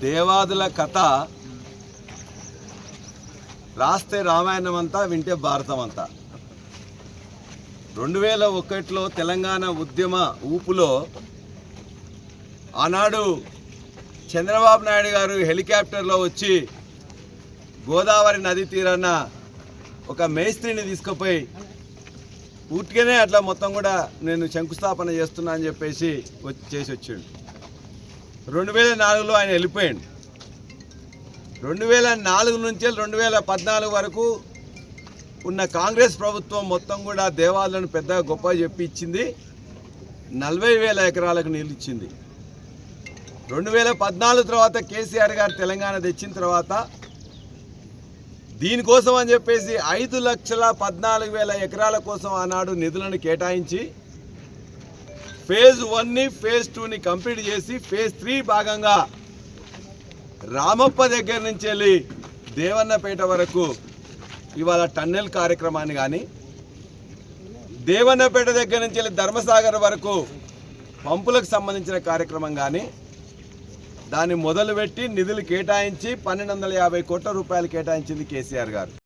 దేవాదుల కథ రాస్తే రామాయణం అంతా వింటే భారతం అంతా రెండు వేల ఒకటిలో తెలంగాణ ఉద్యమ ఊపులో ఆనాడు చంద్రబాబు నాయుడు గారు హెలికాప్టర్లో వచ్చి గోదావరి నది తీరాన ఒక మేస్త్రిని తీసుకుపోయి పూర్తిగానే అట్లా మొత్తం కూడా నేను శంకుస్థాపన చేస్తున్నా అని చెప్పేసి వచ్చి చేసి వచ్చాడు రెండు వేల నాలుగులో ఆయన వెళ్ళిపోయాడు. రెండు వేల నాలుగు నుంచి రెండు వేల పద్నాలుగు వరకు ఉన్న కాంగ్రెస్ ప్రభుత్వం మొత్తం కూడా దేవాలయాలను పెద్దగా గొప్ప చెప్పి ఇచ్చింది. నలభై వేల ఎకరాలకు నీళ్ళు ఇచ్చింది. రెండు వేల పద్నాలుగు తర్వాత కేసీఆర్ గారు తెలంగాణ తెచ్చిన తర్వాత దీనికోసం అని చెప్పేసి ఐదు లక్షల పద్నాలుగు వేల ఎకరాల కోసం ఆనాడు నిధులను కేటాయించి ఫేజ్ వన్ని ఫేజ్ టూని కంప్లీట్ చేసి ఫేజ్ త్రీ భాగంగా రామప్ప దగ్గర నుంచి వెళ్ళి దేవన్నపేట వరకు ఇవాళ టన్నెల్ కార్యక్రమాన్ని కానీ దేవన్నపేట దగ్గర నుంచి వెళ్ళి ధర్మసాగర్ వరకు పంపులకు సంబంధించిన కార్యక్రమం కానీ దాన్ని మొదలుపెట్టి నిధులు కేటాయించి పన్నెండు వందల యాభై కోట్ల రూపాయలు కేటాయించింది కేసీఆర్ గారు.